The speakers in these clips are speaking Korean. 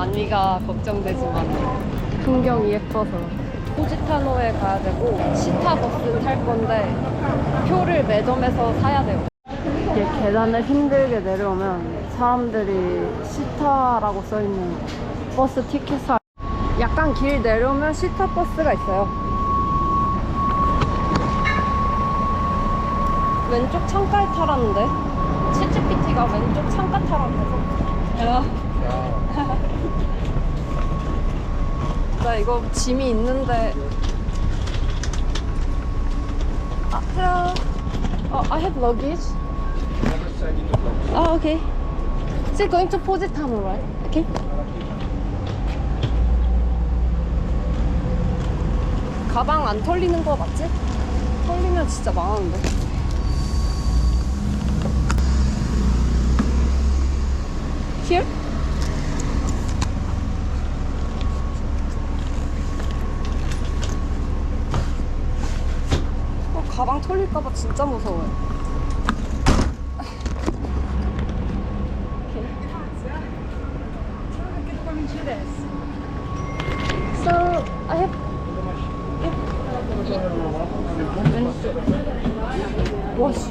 안위가 걱정되지만 풍경이 예뻐서 포지타노에 가야 되고 시타버스 탈 건데 표를 매점에서 사야 돼요. 이게 계단을 힘들게 내려오면 사람들이 시타라고 써있는 버스 티켓을 약간 길 내려오면 시타 버스가 있어요. 왼쪽 창가에 타라는데 치치피티가 왼쪽 창가 타라면서 나 이거 짐이 있는데 아, hello. Oh, I have luggage. Oh, okay. Still going to Positano, right? Okay. 가방 안 털리는 거 맞지? 털리면 진짜 망하는데. Here? 어, 가방 털릴까봐 진짜 무서워요. So I have wash.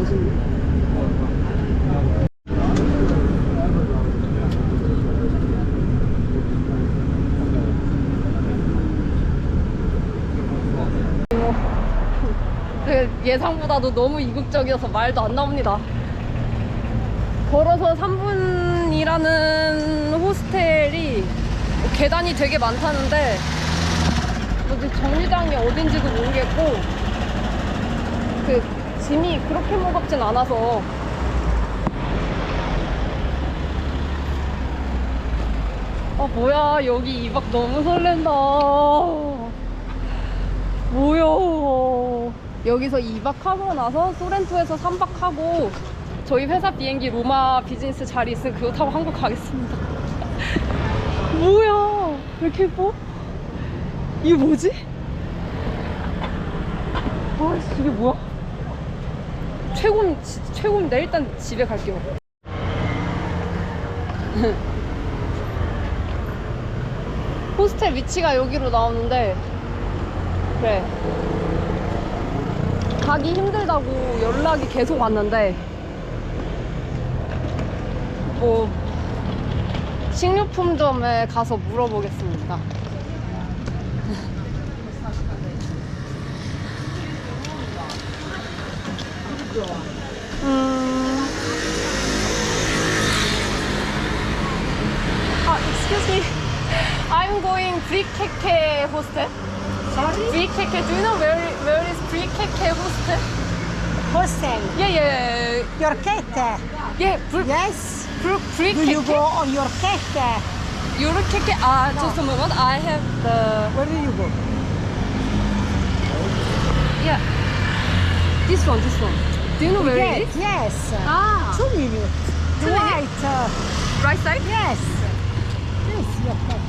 그 예상보다도 너무 이국적이어서 말도 안 나옵니다. 걸어서 3분이라는 호스텔이 계단이 되게 많다는데 뭐지 정류장이 어딘지도 모르겠고 그 짐이 그렇게 무겁진 않아서 아 뭐야 여기 2박 너무 설렌다 뭐야 여기서 2박 하고 나서 소렌토에서 3박 하고 저희 회사 비행기 로마 비즈니스 자리 있으면 그거 타고 한국 가겠습니다 뭐야 왜 이렇게 예뻐? 이게 뭐지? 아씨 이게 뭐야? 진짜 최고입니다 일단 집에 갈게요 호스텔 위치가 여기로 나오는데 그래 가기 힘들다고 연락이 계속 왔는데 뭐 식료품점에 가서 물어보겠습니다. excuse me. I'm going Frikeke hostel. Sorry? Frikeke. Do you know where where is Frikeke hostel? Hostel. Yeah, yeah. Your cat. Yeah. Fr- yes. Fr- Frikeke. Do you go on your cat? Your keke. Ah, no. just a moment. I have the. Where do you go? Yeah. This one. This one. Do you know where yes, it is? Yes. Ah. Two minutes. Two right. Minutes. Right side. Yes. This is your cat.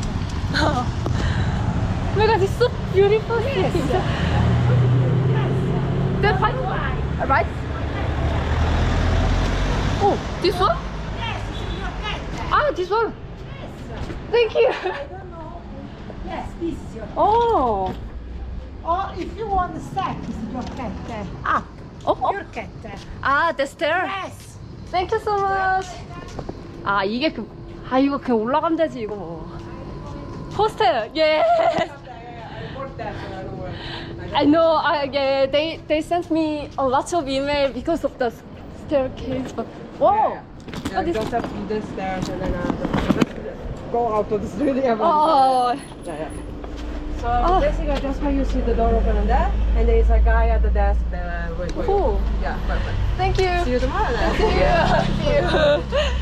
Oh my god, it's so beautiful. Yes. That's fine. Right? Oh, this one? Yes, this is your cat. Ah, this one. Thank you. I don't know. Yes, this is your Oh. Or if you want the set, this is your cat. Up. Oh, oh. Your cat. Ah, the stair. Yes. Thank you so much. 아, 이게 그, 아, 이거 그냥 올라가면 되지, 이거. 호스텔, 예. I know, I, yeah, they, they sent me a lot of email because of the staircase. But, whoa, Yeah, Oh, this- just up the stairs and then uh, go out to the street. Yeah, but- 아, yeah, yeah. So Oh. basically, just when you see the door open on there, and there is a guy at the desk there uh, wait for you. cool. Yeah, perfect. Thank you. See you tomorrow then.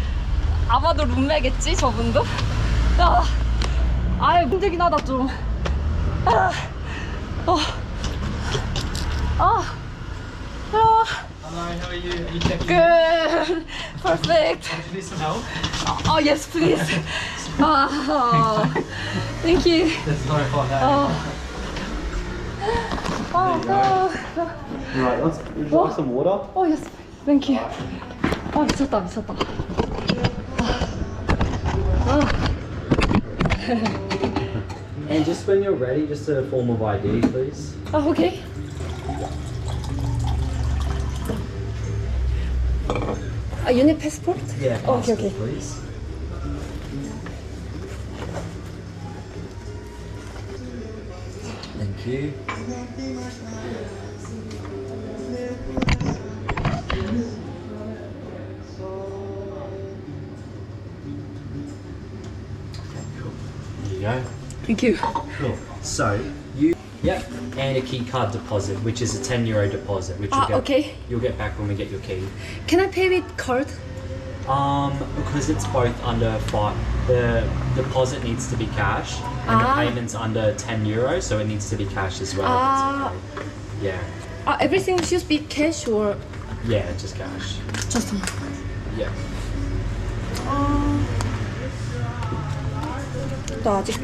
아마도 룸메겠지 저분도? 아, 아유 힘들긴 하다 좀. 아, 어, 아, 아, good, perfect. Some help? Oh yes, please. Ah, thank you. That's not quite that. Oh. Oh, no. Right, let's like some water. Oh yes, thank you. 아 미쳤다 미쳤다. Oh. and just when you're ready, just a form of ID, please. Oh, okay. Uh, you need passport? Yeah, oh, passport, okay, okay. please. Thank you. You go. Thank you. Cool. So you. Yep. And a key card deposit, which is a 10 euro deposit, which you'll Ah, get, okay. you'll get back when we get your key. Can I pay with card? Um, because it's both under five, the deposit needs to be cash, and Ah. the payment's under 10 euros, so it needs to be cash as well. if Ah. okay. Yeah. 아 everything should be cash or Yeah, just cash. just? Yeah. 나 아직.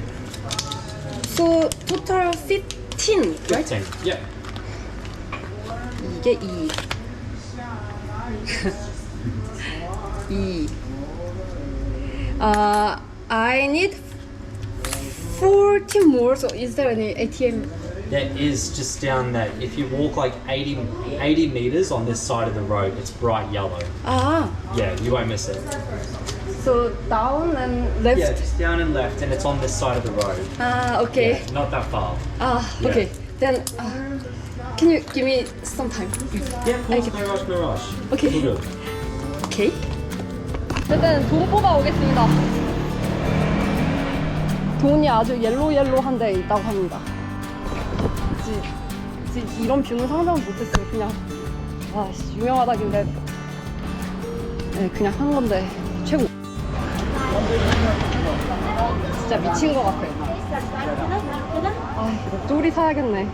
So total 15, right? 15. Yeah. 이게 2. 2. Uh, I need 14 more. So is there any ATM? There is just down that. If you walk like 80, 80 meters on this side of the road, it's bright yellow. Ah, Yeah, you won't miss it. So down and left. Yeah, just down and left, and it's on this side of the road. Ah, okay. Yeah, not that far. Ah, Yeah. okay. Then uh, can you give me some time? Yeah, of course, no rush, no rush. Okay. All good. 오케이. 어쨌든 돈 뽑아 오겠습니다. 돈이 아주 옐로옐로한 데 있다고 합니다. 지, 지, 이런 뷰는 상상 못했어요. 그냥 와 씨, 유명하다길래 네, 그냥 한 건데. 진짜 미친 것 같아요. 아 이거 쪼리 사야겠네.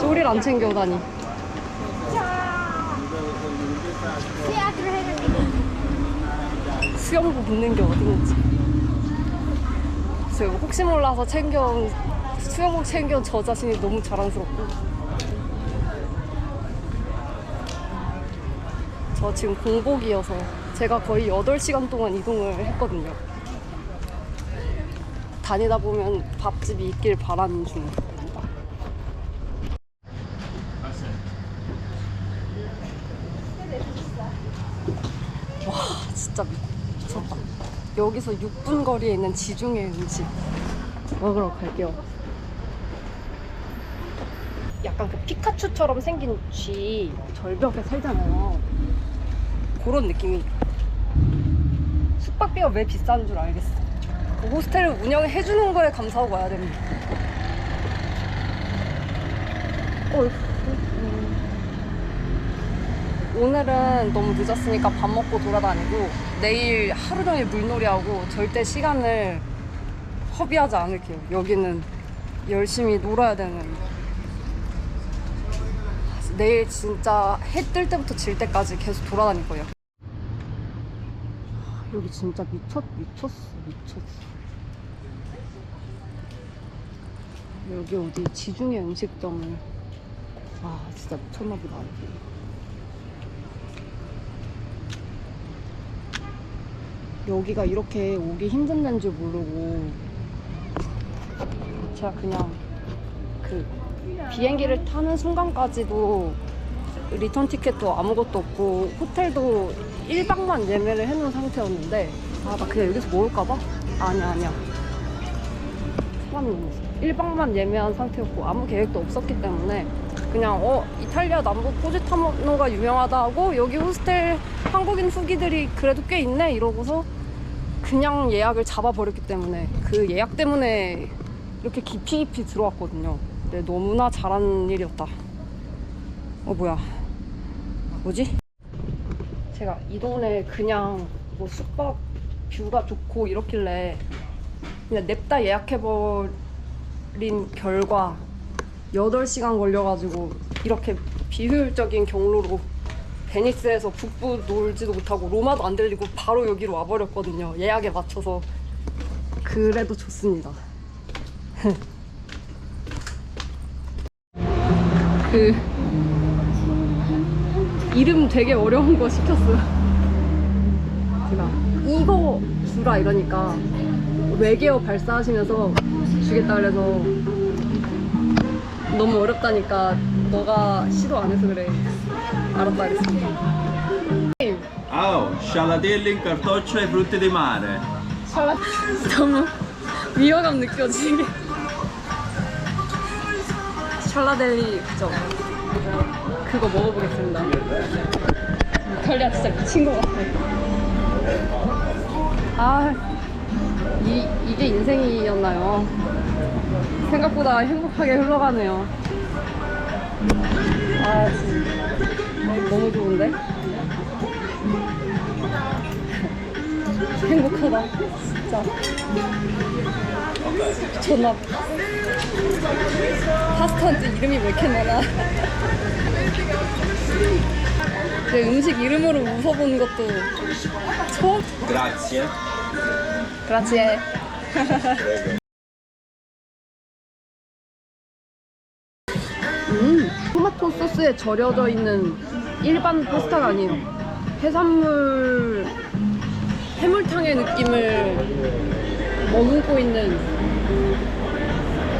쪼리를 안 챙겨오다니. 수영복 입는 게 어딨는지. 이거 혹시 몰라서 챙겨온 수영복 챙겨온 저 자신이 너무 자랑스럽고. 저 지금 공복이어서 제가 거의 8시간 동안 이동을 했거든요. 다니다 보면 밥집이 있길 바라는 중입니다. 미쳤다 여기서 6분 거리에 있는 지중해 음식 먹으러 갈게요 약간 그 피카츄처럼 생긴 쥐 절벽에 살잖아요 그런 느낌이 숙박비가 왜 비싼 줄 알겠어 그 호스텔을 운영해 주는 거에 감사하고 와야 됩니다 음. 오늘은 너무 늦었으니까 밥 먹고 돌아다니고 내일 하루 종일 물놀이하고 절대 시간을 허비하지 않을게요. 여기는 열심히 놀아야 되는. 내일 진짜 해 뜰 때부터 질 때까지 계속 돌아다닐 거예요. 여기 진짜 미쳤 미쳤어 미쳤어. 여기 어디 지중해 음식점을 아 진짜 미쳤나 보다. 여기가 이렇게 오기 힘든 데인 줄 모르고 제가 그냥 그 비행기를 타는 순간까지도 리턴 티켓도 아무것도 없고 호텔도 1박만 예매를 해놓은 상태였는데 아 나 그냥 여기서 먹을까봐? 아니야 아니야 사람이 1박만 예매한 상태였고 아무 계획도 없었기 때문에 그냥 어 이탈리아 남부 포지타노가 유명하다 하고 여기 호스텔 한국인 후기들이 그래도 꽤 있네 이러고서 그냥 예약을 잡아버렸기 때문에 그 예약 때문에 이렇게 깊이 깊이 들어왔거든요. 근데 너무나 잘한 일이었다. 어 뭐야? 뭐지? 제가 이 동네 그냥 뭐 숙박 뷰가 좋고 이렇길래 그냥 냅다 예약해버린 결과 8시간 걸려가지고 이렇게 비효율적인 경로로 베니스에서 북부 놀지도 못하고 로마도 안 들리고 바로 여기로 와버렸거든요. 예약에 맞춰서 그래도 좋습니다. 그 이름 되게 어려운 거 시켰어요. 제가 이거 주라 이러니까 외계어 발사하시면서 주겠다 그래서 너무 어렵다니까 너가 시도 안 해서 그래. 알았다 그랬습니다. Oh, scialadelli, cartoccio e frutti di mare. 샬라 너무 위화감 느껴지게. 샬라델리 그죠? 그거 먹어보겠습니다. 이탈리아 진짜 미친 것 같아. 아, 이, 이게 인생이었나요? 생각보다 행복하게 흘러가네요. 아, 너무 좋은데? 행복하다, 진짜. 봐. 파스타인지 이름이 왜 이렇게 많아? 내 음식 이름으로 웃어보는 것도 처음? Grazie. 그라치에. 음, 토마토 소스에 절여져 있는 일반 파스타가 아니에요. 해산물, 해물탕의 느낌을 머금고 있는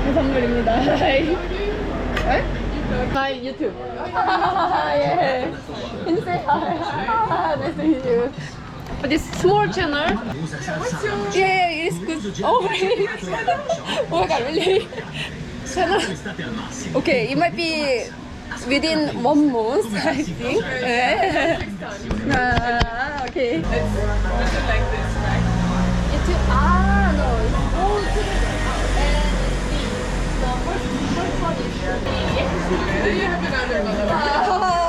해산물입니다. 에? Hi, YouTube. yeah. Hi? nice to meet you. But it's small channel. Yeah, yeah, it's good. Oh, really? oh my god, really? Channel. Okay, it might be within one month, I think. Yeah. Ah, okay. YouTube. Ah, no. It's old. Oh.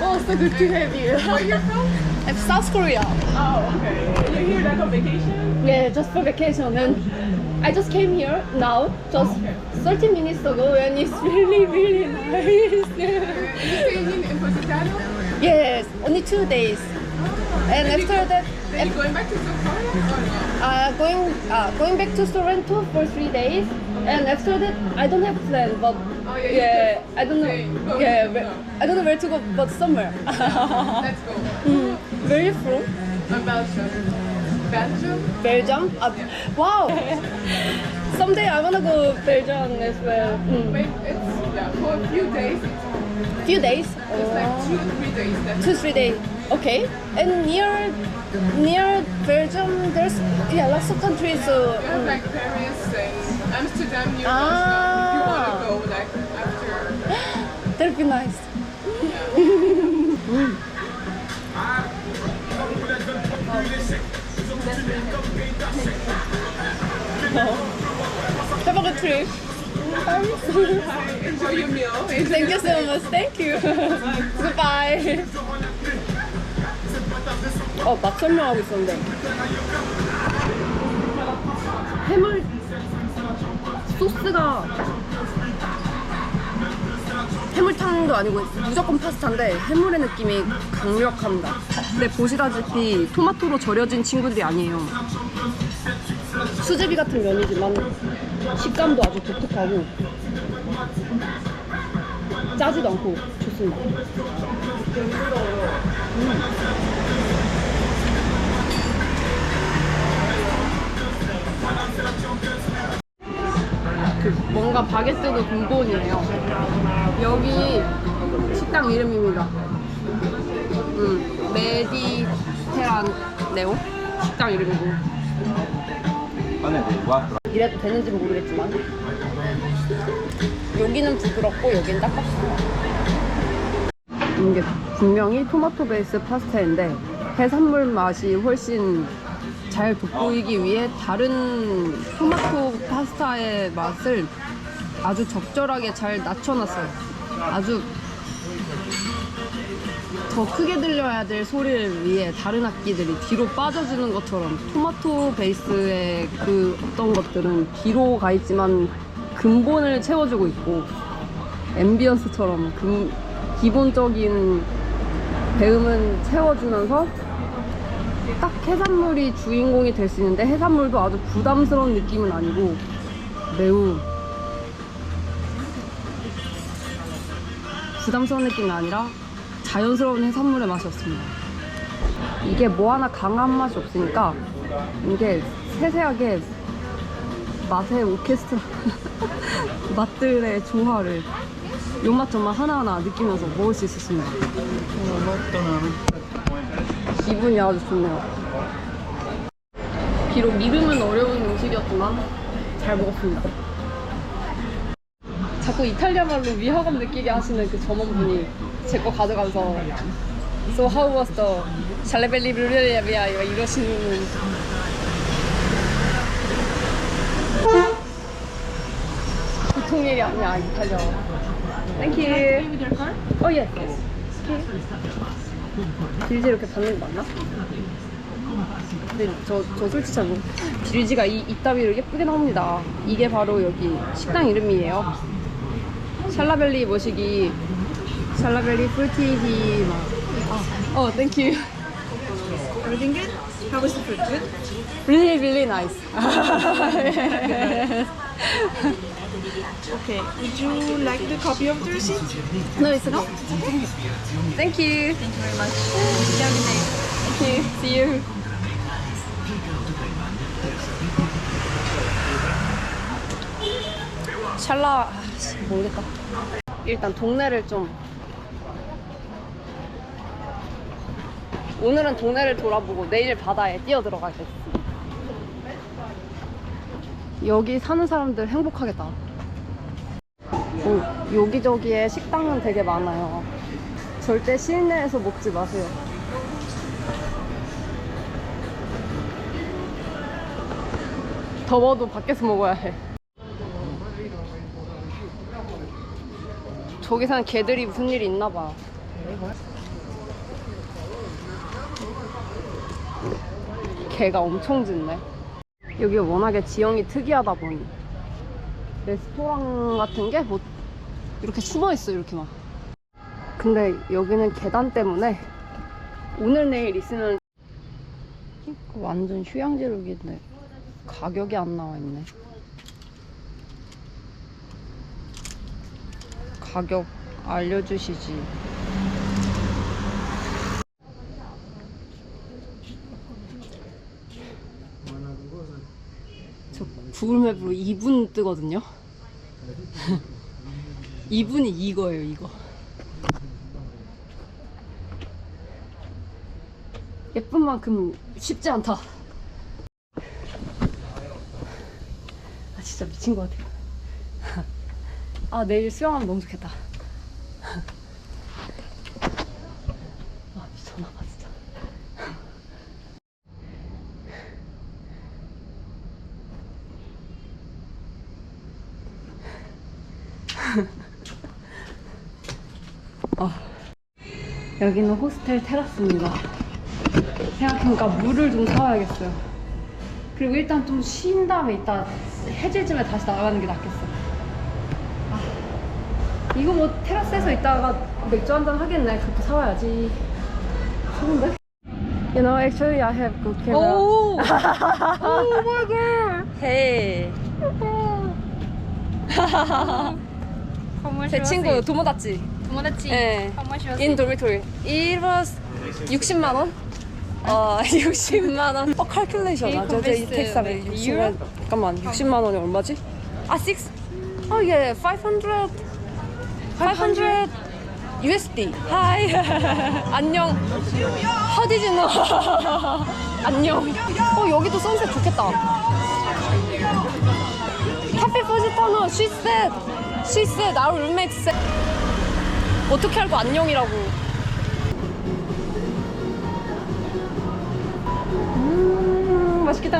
Oh, so good to have you. Where are you from? I'm South Korea. Oh, okay. You're here like on vacation? Yeah, just for vacation. And I just came here now, just 30 minutes ago, and it's really, really nice. You staying in Positano? yes, only two days. And after that, you going back to South Korea or no? uh, going uh, going back to Sorrento for three days. And after that, I don't have plan, but Oh, yeah, yeah, I don't know. Go, Yeah, where- I don't know where to go, but somewhere. Let's go. Where are you from? Uh, Belgium. Belgium? Belgium? Uh, wow! Someday I wanna go Belgium as well. Mm. Wait, it's yeah, for a few days. Few days. It's like two, three days. That's two three days. Okay. And near near Belgium, there's yeah lots of countries. So We have mm. like Paris and Amsterdam near Ah. Be nice. Have a good trip. Enjoy your meal. Thank you so much. Thank you. Goodbye. 어, 맛 설명하고 있었는데. 해물 소스가 해물탕도 아니고 무조건 파스타인데 해물의 느낌이 강력합니다. 근데 보시다시피 토마토로 절여진 친구들이 아니에요. 수제비 같은 면이지만 식감도 아주 독특하고 짜지도 않고 좋습니다. 그 뭔가 바게트도 근본이에요. 여기 식당 이름입니다. 음, 메디테라네오 식당 이름이고 quattro. 이래도 되는지 모르겠지만 여기는 부드럽고 여기는. 음, 이게 분명히 토마토 베이스 파스타인데 해산물 맛이 훨씬 잘 돋보이기 위해 다른 토마토 파스타의 맛을 아주 적절하게 잘 낮춰놨어요. 아주 더 크게 들려야 될 소리를 위해 다른 악기들이 뒤로 빠져주는 것처럼 토마토 베이스의 그 어떤 것들은 뒤로 가 있지만 근본을 채워주고 있고 앰비언스처럼 근, 기본적인 배음은 채워주면서 딱 해산물이 주인공이 될 수 있는데 해산물도 아주 부담스러운 느낌은 아니고 매우 부담스러운 느낌이 아니라 자연스러운 해산물의 맛이었습니다. 이게 뭐 하나 강한 맛이 없으니까 이게 세세하게 맛의 오케스트라 맛들의 조화를 요맛 저맛 하나하나 느끼면서 먹을 수 있었습니다. 기분이 아주 좋네요. 비록 이름은 어려운 음식이었지만 잘 먹었습니다. 자꾸 이탈리아 말로 위화감 느끼게 하시는 그 점원분이 제 거 가져가면서 So how was the 샬레벨리 블루리아비아 이러시는 보통 일이 아니야 이탈리아. Thank you. Oh yes. yes. 길지 이렇게 받는 거 맞나? 근데 저, 저 솔직히 않고 길지가 이, 이따위로 예쁘게 나옵니다. 이게 바로 여기 식당 이름이에요. 샬라벨리 머시기 샬라벨리 풀티디 막. 아, 어, 땡큐. Everything good? How was the food? Good? Really, really nice. Okay. Would you like the copy of the receipt? no, it's not. Thank you. Thank you very much. Thank you. See you. 샬라 아, 씨, 모르겠다. 일단 동네를 좀 오늘은 동네를 돌아보고 내일 바다에 뛰어 들어가겠습니다. 여기 사는 사람들 행복하겠다. 어, 여기저기에 식당은 되게 많아요. 절대 실내에서 먹지 마세요. 더워도 밖에서 먹어야 해. 저기 사는 개들이 무슨 일이 있나 봐. 개가 엄청 짖네. 여기 워낙에 지형이 특이하다 보니 레스토랑 같은 게 뭐 이렇게 숨어 있어 이렇게 막. 근데 여기는 계단 때문에 오늘 내일 있으면 완전 휴양지룩인데 가격이 안 나와 있네. 가격 알려주시지. 저 구글맵으로 2분 뜨거든요. 2분이 이거예요, 이거. 예쁜 만큼 쉽지 않다. 아, 진짜 미친 것 같아요. 아, 내일 수영하면 너무 좋겠다. 아, 미쳤나봐, 진짜. 아, 여기는 호스텔 테라스입니다. 생각해보니까 물을 좀 사와야겠어요. 그리고 일단 좀 쉰 다음에 이따 해질 쯤에 다시 나가는 게 낫겠어. 아, 이거 뭐 테라스에서 있다가 맥주 한잔 하겠네. 그렇게 사와야지. 좋은데? You know, actually I have good camera. Oh! oh my god! Hey! 제 친구 도모다치. 도모다치. 네. How much was In dormitory. It was 60만 원? 어, 60만 원. 어, calculation. You 아, 저, 저, convert 이 to 60만. euro? 잠깐만, 60만 원이 얼마지? 아, 6? 어, 예, 500. 500 USD. 하이. 안녕. 허디즈노. 안녕. 어, 여기도 선셋 좋겠다. 카페 포지타노, she said. She said, our roommate said. 어떻게 알고 안녕이라고. 음, 맛있겠다.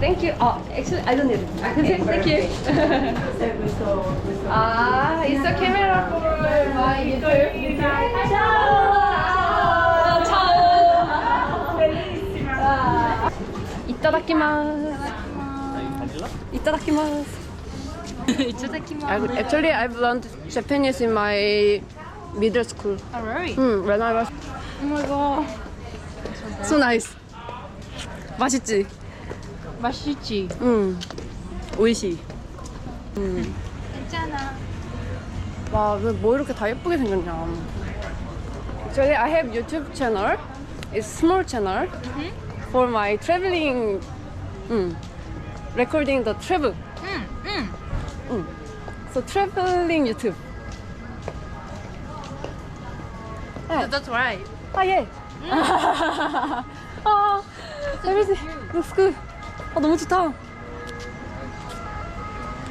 Thank you. 아, actually, I don't need it. I can say thank you. 아, it's a camera for my little Ciao. Ciao. Bellissima. 이따다키마스. 이따다키마스. Actually, I've learned Japanese in my middle school. Oh, really? 응, when I was. Oh my god. So nice. 맛있지? 맛있지? 응. 오이시. 괜찮아. 와, 왜뭐 이렇게 다 예쁘게 생겼냐. Actually, I have YouTube channel. It's small channel for my traveling. 응. Recording the travel. So traveling YouTube. That's right. 아 예. 아, everything looks good. 아 너무 좋다.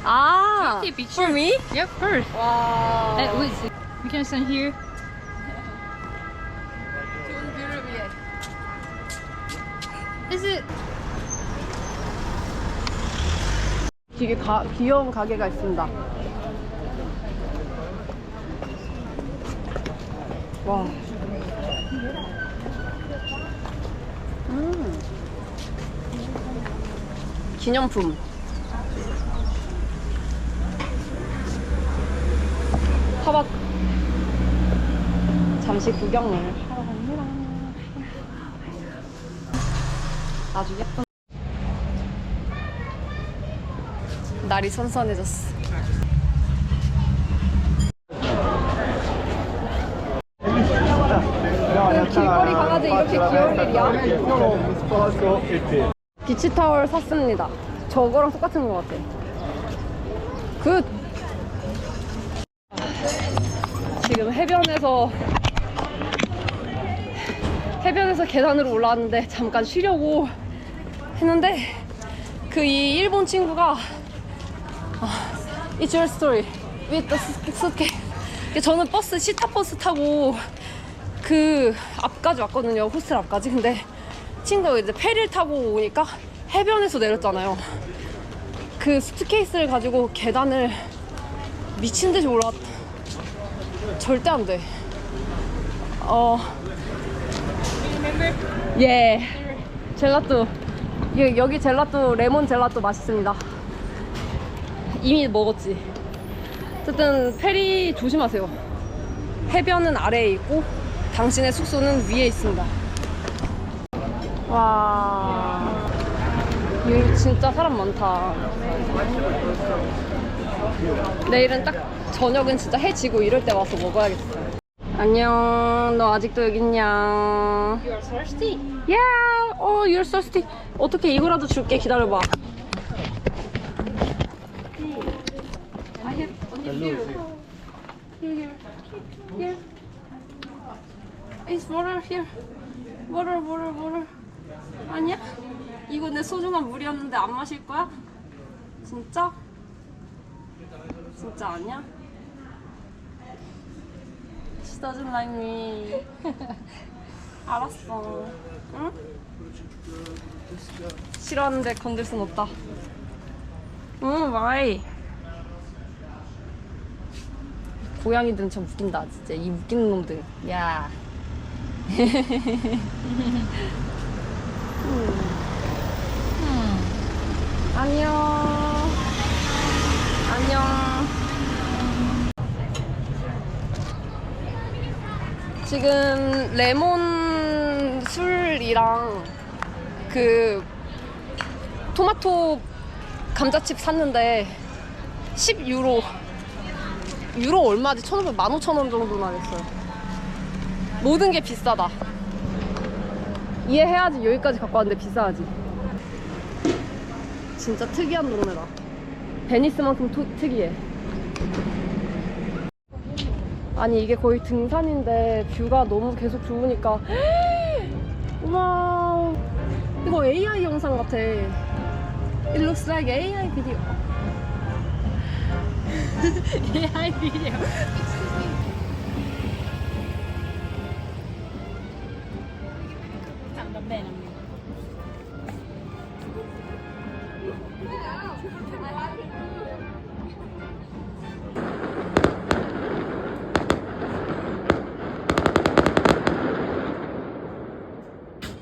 아, for me? Yeah, of course. 와. Uh, wait, we can stand here. 좋은 뷰를 위해. Is it? 되게 가, 귀여운 가게가 있습니다. 와. 음. 기념품. 타박. 잠시 구경을 하러 갑니다. 아주 예쁜. 날이 선선해졌어. 이렇게 귀여울 일이야? 비치 타월 샀습니다. 저거랑 똑같은 것 같아. 굿! 지금 해변에서 해변에서 계단으로 올라왔는데 잠깐 쉬려고 했는데 그 이 일본 친구가 It's your story with the suitcase. 저는 버스 시타 버스 타고 그 앞까지 왔거든요. 호스텔 앞까지. 근데 친구가 이제 페리를 타고 오니까 해변에서 내렸잖아요. 그 수트케이스를 가지고 계단을 미친 듯이 올라왔. 절대 안 돼. 어. 예. 젤라또. 여- 여기 젤라또 레몬 젤라또 맛있습니다. 이미 먹었지. 어쨌든 페리 조심하세요. 해변은 아래에 있고 당신의 숙소는 위에 있습니다. 와. 여기 진짜 사람 많다. 내일은 딱 저녁은 진짜 해 지고 이럴 때 와서 먹어야겠어. 안녕. 너 아직도 여기 있냐? You are thirsty? Yeah. Oh, you're thirsty. 어떻게 이거라도 줄게. 기다려봐. I have only here. Here, here, here. It's water here. Water, water, water. 아니야? 이거 내 소중한 물이었는데 안 마실 거야? 진짜? 진짜 아니야? She doesn't like me. 알았어. 응? 싫어하는데 건들 순 없다. 응, 와이. 고양이들은 참 웃긴다, 진짜. 이 웃기는 놈들. 야. 음. 안녕. 안녕. 지금 레몬 술이랑 그 토마토 감자칩 샀는데 10유로 유로 얼마지? 1,500, 15,000원 정도나 했어요 모든 게 비싸다. 이해해야지 여기까지 갖고 왔는데 비싸지. 진짜 특이한 동네다. 베니스만큼 토- 특이해. 아니 이게 거의 등산인데 뷰가 너무 계속 좋으니까. 와. 이거 AI 영상 같아. It looks like AI video. AI video.